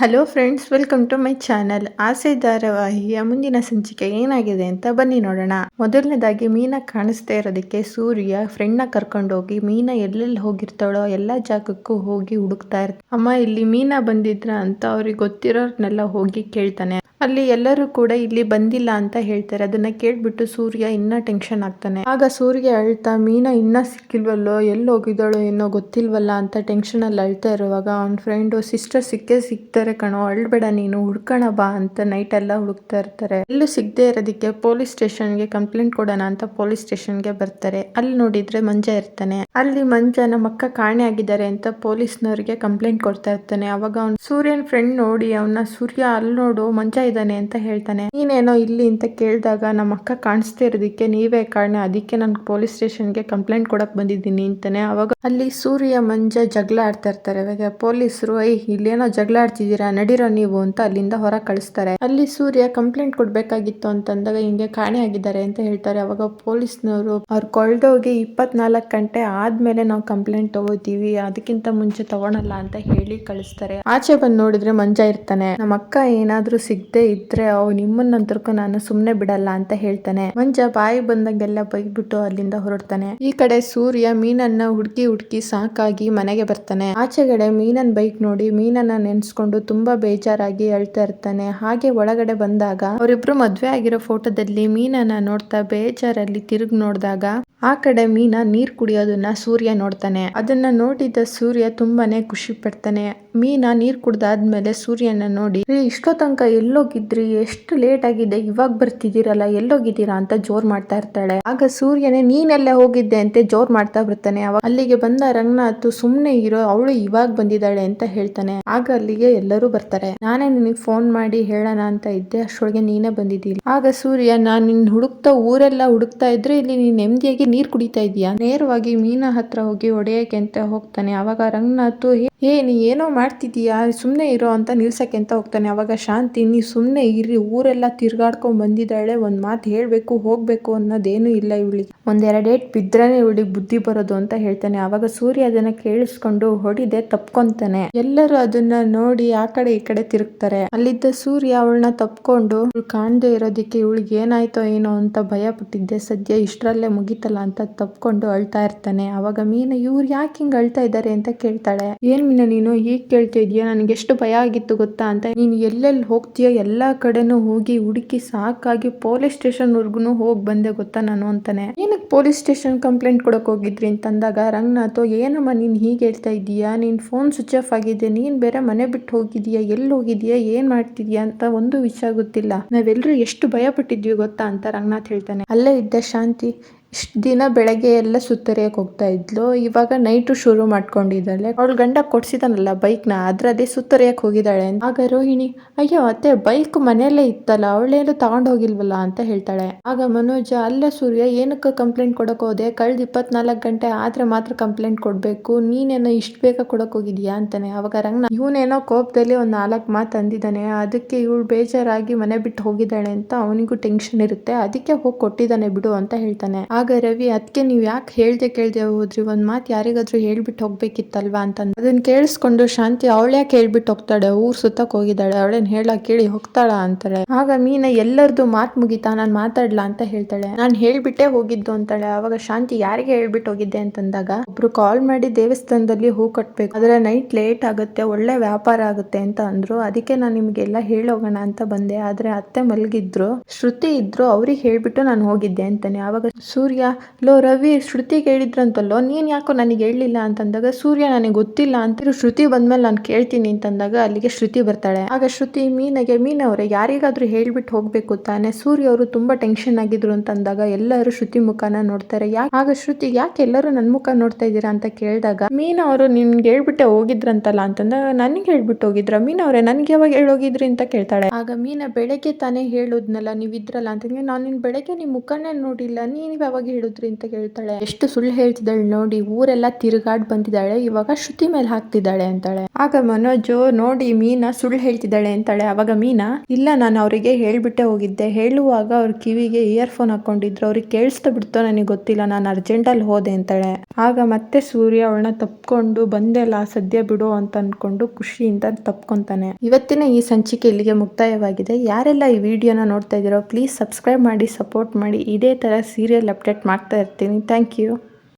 Hello friends welcome to my channel Aase ಧಾರಾವಾಹಿಯ ಮುಂದಿನ ಸಂಚಿಕೆ ಏನಾಗಿದೆ ಅಂತ ಬನ್ನಿ ನೋಡೋಣ. ಮೊದಲನೇದಾಗಿ ಮೀನಾ ಕಾಣಿಸ್ತಾ ಇರೋದಕ್ಕೆ ಸೂರ್ಯ ಫ್ರೆಂಡ್ನ ಕರ್ಕೊಂಡೋಗಿ ಮೀನಾ ಎಲ್ಲೆಲ್ಲಿ ಹೋಗಿರ್ತಾಳೋ ಎಲ್ಲ ಜಾಗಕ್ಕೂ ಹೋಗಿ ಹುಡುಕ್ತಾ ಇರ್ತಾರೆ ಅಮ್ಮ ಇಲ್ಲಿ ಮೀನಾ ಬಂದಿದ್ರ ಅಂತ ಅವ್ರಿಗೆ ಗೊತ್ತಿರೋರ್ನೆಲ್ಲ ಹೋಗಿ ಕೇಳ್ತಾನೆ. ಅಲ್ಲಿ ಎಲ್ಲರೂ ಕೂಡ ಇಲ್ಲಿ ಬಂದಿಲ್ಲ ಅಂತ ಹೇಳ್ತಾರೆ. ಅದನ್ನ ಕೇಳ್ಬಿಟ್ಟು ಸೂರ್ಯ ಇನ್ನ ಟೆನ್ಷನ್ ಆಗ್ತಾನೆ. ಆಗ ಸೂರ್ಯ ಅಳ್ತಾ ಮೀನಾ ಇನ್ನ ಸಿಕ್ಕಿಲ್ವಲ್ಲೋ? ಎಲ್ಲಿ ಹೋಗಿದ್ದಾಳೋ ಏನೋ ಗೊತ್ತಿಲ್ವಲ್ಲ? ಅಂತ ಟೆನ್ಷನ್ ಅಲ್ಲಿ ಅಳ್ತಾ ಇರುವಾಗ ಅವ್ನ ಫ್ರೆಂಡ್ ಸಿಸ್ಟರ್ ಸಿಕ್ಕೇ ಸಿಗ್ತಾರೆ ಕಣೋ, ಅಳ್ಬೇಡ ನೀನು, ಹುಡ್ಕೋಣ ಬಾ ಅಂತ ನೈಟ್ ಎಲ್ಲ ಹುಡುಕ್ತಾ ಇರ್ತಾರೆ. ಎಲ್ಲೂ ಸಿಗದೆ ಇರೋದಕ್ಕೆ ಪೊಲೀಸ್ ಸ್ಟೇಷನ್ಗೆ ಕಂಪ್ಲೇಂಟ್ ಕೊಡೋಣ ಅಂತ ಪೊಲೀಸ್ ಸ್ಟೇಷನ್ಗೆ ಬರ್ತಾರೆ. ಅಲ್ಲಿ ನೋಡಿದ್ರೆ ಮಂಜ ಇರ್ತಾನೆ. ಅಲ್ಲಿ ಮಂಜ ನಮ್ಮ ಅಕ್ಕ ಕಾಣೆ ಆಗಿದ್ದಾರೆ ಅಂತ ಪೊಲೀಸ್ನವ್ರಿಗೆ ಕಂಪ್ಲೇಂಟ್ ಕೊಡ್ತಾ ಇರ್ತಾನೆ. ಅವಾಗ ಅವ್ನ್ ಸೂರ್ಯನ್ ಫ್ರೆಂಡ್ ನೋಡಿ ಅವನ, ಸೂರ್ಯ, ಅಲ್ಲಿ ನೋಡು, ಮಂಜ ಇದ್ದಾನೆ ಅಂತ ಹೇಳ್ತಾನೆ. ನೀನೇನೋ ಇಲ್ಲಿ ಅಂತ ಕೇಳಿದಾಗ ನಮ್ಮ ಅಕ್ಕ ಕಾಣಿಸ್ತಾ ಇರೋದಕ್ಕೆ ನೀವೇ ಕಾರಣ. ಅದಕ್ಕೆ ನಾನು ಪೊಲೀಸ್ ಸ್ಟೇಷನ್ಗೆ ಕಂಪ್ಲೇಂಟ್ ಕೊಡಕ್ ಬಂದಿದ್ದೀನಿ ಅಂತಾನೆ. ಅವಾಗ ಅಲ್ಲಿ ಸೂರ್ಯ, ಮಂಜ ಜಗಳ ಆಡ್ತಾ ಇರ್ತಾರೆ. ಅವಾಗ ಪೊಲೀಸರು ಐ ಇಲ್ಲೇನೋ ಜಗಳ ಆಡ್ತಿದ್ದೀರಾ ನಡೀರೋ ನೀವು? ಅಂತ ಅಲ್ಲಿಂದ ಹೊರ ಕಳಿಸ್ತಾರೆ. ಅಲ್ಲಿ ಸೂರ್ಯ ಕಂಪ್ಲೇಂಟ್ ಕೊಡ್ಬೇಕಾಗಿತ್ತು ಅಂತಂದಾಗ ಹಿಂಗೆ ಕಾಣೆ ಆಗಿದ್ದಾರೆ ಅಂತ ಹೇಳ್ತಾರೆ. ಅವಾಗ ಪೊಲೀಸ್ನವರು, ಅವ್ರು ಕೊಳ್ದೋಗಿ ಇಪ್ಪತ್ನಾಲ್ಕು ಗಂಟೆ ಆದ್ಮೇಲೆ ನಾವು ಕಂಪ್ಲೇಂಟ್ ತಗೋತೀವಿ. ಅದಕ್ಕಿಂತ ಮುಂಚೆ ತಗೊಳಲ್ಲ ಅಂತ ಹೇಳಿ ಕಳಿಸ್ತಾರೆ. ಆಚೆ ಬಂದು ನೋಡಿದ್ರೆ ಮಂಜ ಇರ್ತಾನೆ. ನಮ್ಮ ಅಕ್ಕ ಏನಾದ್ರೂ ಸಿಗದೆ ಇದ್ರೆ ಅವ್ ನಿಮ್ಮನ್ನಂತರ್ಕು ನಾನು ಸುಮ್ನೆ ಬಿಡಲ್ಲ ಅಂತ ಹೇಳ್ತಾನೆ. ಮಂಜ ಬಾಯಿ ಬಂದಂಗೆಲ್ಲ ಬೈದ್ಬಿಟ್ಟು ಅಲ್ಲಿಂದ ಹೊರಡ್ತಾನೆ. ಈ ಕಡೆ ಸೂರ್ಯ ಮೀನನ್ನ ಹುಡುಕಿ ಹುಡುಕಿ ಸಾಕಾಗಿ ಮನೆಗೆ ಬರ್ತಾನೆ. ಆಚೆಗಡೆ ಮೀನನ್ ಬೈಕ್ ನೋಡಿ ಮೀನನ್ನ ನೆನ್ಸ್ಕೊಂಡು ತುಂಬಾ ಬೇಜಾರಾಗಿ ಅಳ್ತಾ ಇರ್ತಾನೆ. ಹಾಗೆ ಒಳಗಡೆ ಬಂದಾಗ ಅವರಿಬ್ರು ಮದ್ವೆ ಆಗಿರೋ ಫೋಟೋದಲ್ಲಿ ಮೀನನ್ನ ನೋಡ್ತಾ ಬೇಜಾರಲ್ಲಿ ತಿರುಗ್ ನೋಡಿದಾಗ ಆ ಕಡೆ ಮೀನಾ ನೀರ್ ಕುಡಿಯೋದನ್ನ ಸೂರ್ಯ ನೋಡ್ತಾನೆ. ಅದನ್ನ ನೋಡಿದ ಸೂರ್ಯ ತುಂಬಾನೇ ಖುಷಿ ಪಡ್ತಾನೆ. ಮೀನಾ ನೀರ್ ಕುಡ್ದಾದ್ಮೇಲೆ ಸೂರ್ಯನ ನೋಡಿ "ರೀ, ಇಷ್ಟೋ ತನಕ ಎಲ್ಲೋಗಿದ್ರಿ? ಎಷ್ಟು ಲೇಟ್ ಆಗಿದೆ? ಇವಾಗ ಬರ್ತಿದ್ದೀರಲ್ಲ ಎಲ್ಲೋಗಿದ್ದೀರಾ? ಅಂತ ಜೋರ್ ಮಾಡ್ತಾ ಇರ್ತಾಳೆ. ಆಗ ಸೂರ್ಯನೇ ನೀನೆಲ್ಲ ಹೋಗಿದ್ದೆ? ಅಂತ ಜೋರ್ ಮಾಡ್ತಾ ಬರ್ತಾನೆ. ಅವಾಗ ಅಲ್ಲಿಗೆ ಬಂದ ರಂಗನಾಥ್ ಸುಮ್ನೆ ಇರೋ ಅವಳು ಇವಾಗ ಬಂದಿದ್ದಾಳೆ ಅಂತ ಹೇಳ್ತಾನೆ. ಆಗ ಅಲ್ಲಿಗೆ ಎಲ್ಲರೂ ಬರ್ತಾರೆ. ನಾನೇ ನಿನಗ್ ಫೋನ್ ಮಾಡಿ ಹೇಳೋಣ ಅಂತ ಇದ್ದೆ ಅಷ್ಟೊಳಗೆ ನೀನೇ ಬಂದಿದ್ದೀನಿ ಆಗ ಸೂರ್ಯ ನಾನ್ ನಿನ್ ಹುಡುಕ್ತಾ ಊರೆಲ್ಲ ಹುಡುಕ್ತಾ ಇದ್ರೆ ಇಲ್ಲಿ ನೀನ್ ನೆಮ್ಮದಿಯಾಗಿ ನೀರ್ ಕುಡಿತಾ ಇದೀಯಾ? ನೇರವಾಗಿ ಮೀನ ಹತ್ರ ಹೋಗಿ ಹೊಡೆಯಕ್ಕೆ ಅಂತ ಹೋಗ್ತಾನೆ. ಅವಾಗ ರಂಗನಾಥ್, ಹೇ ನೀ ಏನೋ ಮಾಡ್ತಿದೀಯಾ ಸುಮ್ನೆ ಇರೋ ಅಂತ ನಿಲ್ಸಕ್ಕೆ ಅಂತ ಹೋಗ್ತಾನೆ. ಅವಾಗ ಶಾಂತಿ, ನೀ ಸುಮ್ನೆ ಇರಿ ಊರೆಲ್ಲ ತಿರ್ಗಾಡ್ಕೊಂಡ್ ಬಂದಿದ್ದಾಳೆ. ಒಂದ್ ಮಾತು ಹೇಳ್ಬೇಕು, ಹೋಗ್ಬೇಕು ಅನ್ನೋದೇನು ಇಲ್ಲ ಇವಳಿಗೆ. ಒಂದೆರಡೇಟ್ ಡೇಟ್ ಬಿದ್ರೇನೆ ಇವಳಿಗೆ ಬುದ್ಧಿ ಬರೋದು ಅಂತ ಹೇಳ್ತಾನೆ. ಅವಾಗ ಸೂರ್ಯ ಅದನ್ನ ಕೇಳಿಸ್ಕೊಂಡು ಹೊಡಿದೆ, ತಪ್ಕೊಂತಾನೆ. ಎಲ್ಲರೂ ಅದನ್ನ ನೋಡಿ ಆ ಕಡೆ ಈ ಕಡೆ ತಿರುಗ್ತಾರೆ. ಅಲ್ಲಿದ್ದ ಸೂರ್ಯ ಅವಳನ್ನ ತಪ್ಕೊಂಡು ಕಾಣ್ದೆ ಇರೋದಿಕ್ಕೆ ಇವಳಿಗೆ ಏನಾಯ್ತೋ ಏನೋ ಅಂತ ಭಯ ಪಟ್ಟಿದ್ದೆ. ಸದ್ಯ ಇಷ್ಟರಲ್ಲೇ ಮುಗೀತಲ್ಲ. ಅಂತ ತಪ್ಕೊಂಡು ಅಳ್ತಾ ಇರ್ತಾನೆ. ಅವಾಗ ಮೀನ, ಇವ್ರು ಯಾಕೆ ಹಿಂಗ್ ಅಳ್ತಾ ಇದ್ದಾರೆ ಅಂತ ಕೇಳ್ತಾಳೆ. ಏನ್ ಮೀನ, ನೀನು ಹೀಗ್ ಕೇಳ್ತಾ ಇದೀಯ? ನನಗೆ ಎಷ್ಟು ಭಯ ಆಗಿತ್ತು ಗೊತ್ತಾ? ಅಂತ, ನೀನು ಎಲ್ಲೆಲ್ಲಿ ಹೋಗ್ತೀಯ? ಎಲ್ಲಾ ಕಡೆನೂ ಹೋಗಿ ಹುಡುಕಿ ಸಾಕಾಗಿ ಪೊಲೀಸ್ ಸ್ಟೇಷನ್ ವರ್ಗುನು ಹೋಗ್ ಬಂದೆ ಗೊತ್ತಾ ನಾನು? ಅಂತಾನೆ. ಏನಕ್ಕೆ ಪೊಲೀಸ್ ಸ್ಟೇಷನ್ ಕಂಪ್ಲೇಂಟ್ ಕೊಡಕ್ ಹೋಗಿದ್ರಿ? ಅಂತಂದಾಗ, ರಂಗನಾಥ್, ಏನಮ್ಮ ನೀನ್ ಹೀಗೆ ಹೇಳ್ತಾ ಇದ್ದೀಯಾ? ನೀನ್ ಫೋನ್ ಸ್ವಿಚ್ ಆಫ್ ಆಗಿದೆ ನೀನ್ ಬೇರೆ ಮನೆ ಬಿಟ್ಟು ಹೋಗಿದೀಯಾ? ಎಲ್ಲಿ ಹೋಗಿದೀಯಾ? ಏನ್ ಮಾಡ್ತಿದ್ಯಾ? ಅಂತ ಒಂದು ವಿಷಯ ಗೊತ್ತಿಲ್ಲ. ನಾವೆಲ್ಲರೂ ಎಷ್ಟು ಭಯ ಪಟ್ಟಿದ್ವಿ ಗೊತ್ತಾ? ಅಂತ ರಂಗನಾಥ್ ಹೇಳ್ತಾನೆ. ಅಲ್ಲೇ ಇದ್ದ ಶಾಂತಿ. ಇಷ್ಟ ದಿನ ಬೆಳಗ್ಗೆ ಎಲ್ಲ ಸುತ್ತರಿಯಕ್ಕೆ ಹೋಗ್ತಾ ಇದ್ಲು. ಇವಾಗ ನೈಟು ಶುರು ಮಾಡ್ಕೊಂಡಿದ್ದಾಳೆ. ಅವಳು ಗಂಡ ಕೊಡ್ಸಿದಾನಲ್ಲ ಬೈಕ್ನ ಅದ್ರದೇ ಸುತ್ತರಿಯಕ್ಕೆ ಹೋಗಿದ್ದಾಳೆ ಆಗ ರೋಹಿಣಿ, ಅಯ್ಯೋ, ಅತ್ತೆ, ಬೈಕ್ ಮನೆಯಲ್ಲೇ ಇತ್ತಲ್ಲ, ಅವಳೇನು ತಗೊಂಡು ಹೋಗಿಲ್ವಲ್ಲ? ಅಂತ ಹೇಳ್ತಾಳೆ. ಆಗ ಮನೋಜ, ಅಲ್ಲ ಸೂರ್ಯ, ಏನಕ್ಕೆ ಕಂಪ್ಲೇಂಟ್ ಕೊಡಕ್ ಹೋದೆ? ಕಳ್ದ ಇಪ್ಪತ್ನಾಲ್ಕು ಗಂಟೆ ಆದ್ರೆ ಮಾತ್ರ ಕಂಪ್ಲೇಂಟ್ ಕೊಡ್ಬೇಕು. ನೀನೇನೋ ಇಷ್ಟು ಬೇಗ ಕೊಡಕ್ ಹೋಗಿದ್ಯಾ? ಅಂತಾನೆ. ಅವಾಗ ರಂಗ ಇವನೇನೋ ಕೋಪದಲ್ಲಿ ಒಂದು ನಾಲ್ಕು ಮಾತು ಅಂದಿದ್ದಾನೆ ಅದಕ್ಕೆ ಇವಳು ಬೇಜಾರಾಗಿ ಮನೆ ಬಿಟ್ಟು ಹೋಗಿದ್ದಾಳೆ ಅಂತ ಅವನಿಗೂ ಟೆನ್ಷನ್ ಇರುತ್ತೆ. ಅದಕ್ಕೆ ಹೋಗಿ ಕೊಟ್ಟಿದ್ದಾನೆ ಬಿಡು, ಅಂತ ಹೇಳ್ತಾನೆ. ಆಗ ರವಿ ಅದಕ್ಕೆ ನೀವು ಯಾಕೆ ಹೇಳ್ದೆ ಕೇಳ್ದೆ ಹೋದ್ರಿ? ಒಂದು ಮಾತು ಯಾರಿಗಾದ್ರೂ ಹೇಳ್ಬಿಟ್ಟು ಹೋಗ್ಬೇಕಿತ್ತಲ್ವಾ? ಅಂತ ಅದನ್ನ ಕೇಳಿಸ್ಕೊಂಡು ಶಾಂತಿ ಯಾಕೆ ಹೇಳ್ಬಿಟ್ಟು ಹೋಗ್ತಾಳೆ? ಊರ್ ಸುತ್ತಕ್ಕೆ ಹೋಗಿದ್ದಾಳೆ. ಅವಳೇನು ಹೇಳ ಕೇಳಿ ಹೋಗ್ತಾಳ ಅಂತಾಳೆ. ಆಗ ಮೀನ, ಎಲ್ಲರದು ಮಾತು ಮುಗಿತಾ? ನಾನು ಮಾತಾಡ್ಲಾ? ಅಂತ ಹೇಳ್ತಾಳೆ. ನಾನು ಹೇಳ್ಬಿಟ್ಟೆ ಹೋಗಿದ್ದು ಅಂತಾಳೆ. ಅವಾಗ ಶಾಂತಿ ಯಾರಿಗೆ ಹೇಳ್ಬಿಟ್ಟು ಹೋಗಿದ್ದೆ ಅಂತಂದಾಗ, ಒಬ್ರು ಕಾಲ್ ಮಾಡಿ ದೇವಸ್ಥಾನದಲ್ಲಿ ಹೂ ಕಟ್ಬೇಕು. ಆದ್ರೆ ನೈಟ್ ಲೇಟ್ ಆಗುತ್ತೆ, ಒಳ್ಳೆ ವ್ಯಾಪಾರ ಆಗುತ್ತೆ ಅಂತ ಅಂದ್ರು. ಅದಕ್ಕೆ ನಾನು ನಿಮ್ಗೆಲ್ಲ ಹೇಳೋಗೋಣ ಅಂತ ಬಂದೆ. ಆದ್ರೆ ಅತ್ತೆ ಮಲಗಿದ್ರು. ಶ್ರುತಿ ಇದ್ರು, ಅವ್ರಿಗೆ ಹೇಳ್ಬಿಟ್ಟು ನಾನು ಹೋಗಿದ್ದೆ ಅಂತಾನೆ. ಆವಾಗ ಸೂರ್ಯ ಲೋ ರವಿ, ಶ್ರುತಿಗೆ ಹೇಳಿದ್ರಂತಲ್ಲೋ, ನೀನು ಯಾಕೋ ನನಗೆ ಹೇಳಿಲ್ಲ ಅಂತಂದಾಗ, ಸೂರ್ಯ ನನಗೆ ಗೊತ್ತಿಲ್ಲ ಅಂತ ಶ್ರುತಿ ಬಂದ್ಮೇಲೆ ನಾನು ಕೇಳ್ತೀನಿ ಅಂತಂದಾಗ ಅಲ್ಲಿಗೆ ಶ್ರುತಿ ಬರ್ತಾಳೆ. ಆಗ ಶ್ರುತಿ ಮೀನಗೆ ಮೀನವ್ರೆ ಯಾರಿಗಾದ್ರೂ ಹೇಳ್ಬಿಟ್ಟು ಹೋಗ್ಬೇಕು ತಾನೆ? ಸೂರ್ಯ ಅವರು ತುಂಬಾ ಟೆನ್ಷನ್ ಆಗಿದ್ರು ಅಂತಂದಾಗ ಎಲ್ಲರೂ ಶ್ರುತಿ ಮುಖನ ನೋಡ್ತಾರೆ. ಯಾಕೆ ಆಗ ಶ್ರುತಿ, ಯಾಕೆ ಎಲ್ಲರೂ ನನ್ನ ಮುಖ ನೋಡ್ತಾ ಇದ್ದೀರಾ? ಅಂತ ಕೇಳಿದಾಗ ಮೀನವರು ಅವರು ನಿನ್ಗೆ ಹೇಳ್ಬಿಟ್ಟೆ ಹೋಗಿದ್ರಂತಲ್ಲ ಅಂತಂದಾಗ ನನಗೆ ಹೇಳ್ಬಿಟ್ಟು ಹೋಗಿದ್ರ. ಮೀನ ಅವರೇ, ನನ್ಗೆ ಯಾವಾಗ ಹೇಳೋಗಿದ್ರಿ? ಅಂತ ಕೇಳ್ತಾಳೆ. ಆಗ ಮೀನ ಬೆಳಗ್ಗೆ ತಾನೇ ಇದ್ರಲ್ಲ ಅಂತಂದ್ರೆ, ನಾನು ನಿನ್ ಬೆಳಗ್ಗೆ ನಿಮ್ ಮುಖನೇ ನೋಡಿಲ್ಲ. ನೀನ್ ಯಾವಾಗ ಯಾವಾಗ ಹಿಡಿದ್ರಿ ಅಂತ ಕೇಳ್ತಾಳೆ. ಎಷ್ಟು ಸುಳ್ಳು ಹೇಳ್ತಿದ್ದಾಳೆ ನೋಡಿ, ಊರೆಲ್ಲ ತಿರುಗಾಡ್ ಬಂದಿದ್ದಾಳೆ, ಇವಾಗ ಶ್ರುತಿ ಮೇಲೆ ಹಾಕ್ತಿದ್ದಾಳೆ ಅಂತಾಳೆ. ಆಗ ಮನೋಜು, ನೋಡಿ ಮೀನಾ ಸುಳ್ಳು ಹೇಳ್ತಿದ್ದಾಳೆ ಅಂತಾಳೆ. ಅವಾಗ ಮೀನಾ, ಇಲ್ಲ ನಾನು ಅವರಿಗೆ ಹೇಳ್ಬಿಟ್ಟೆ ಹೋಗಿದ್ದೆ. ಹೇಳುವಾಗ ಅವ್ರ ಕಿವಿಗೆ ಇಯರ್ ಫೋನ್ ಹಾಕೊಂಡಿದ್ರು. ಅವ್ರಿಗೆ ಕೇಳಿಸ್ತಾ ಬಿಡ್ತೋ ನನಗೆ ಗೊತ್ತಿಲ್ಲ. ನಾನು ಅರ್ಜೆಂಟಲ್ಲಿ ಹೋದೆ ಅಂತಾಳೆ. ಆಗ ಮತ್ತೆ ಸೂರ್ಯ ಅವಳನ್ನ ತಪ್ಕೊಂಡು ಬಂದೆಲ್ಲ ಸದ್ಯ ಬಿಡು ಅಂತ ಅನ್ಕೊಂಡು ಖುಷಿಯಿಂದ ತಪ್ಕೊಂತಾನೆ. ಇವತ್ತಿನ ಈ ಸಂಚಿಕೆ ಇಲ್ಲಿಗೆ ಮುಕ್ತಾಯವಾಗಿದೆ. ಯಾರೆಲ್ಲ ಈ ವಿಡಿಯೋನ ನೋಡ್ತಾ ಇದ್ದೀರೋ ಪ್ಲೀಸ್ ಸಬ್ಸ್ಕ್ರೈಬ್ ಮಾಡಿ ಸಪೋರ್ಟ್ ಮಾಡಿ. ಇದೇ ಥರ ಸೀರಿಯಲ್ ಅಪ್ಡೇಟ್ ಮಾಡ್ತಾ ಇರ್ತೀನಿ. Thank you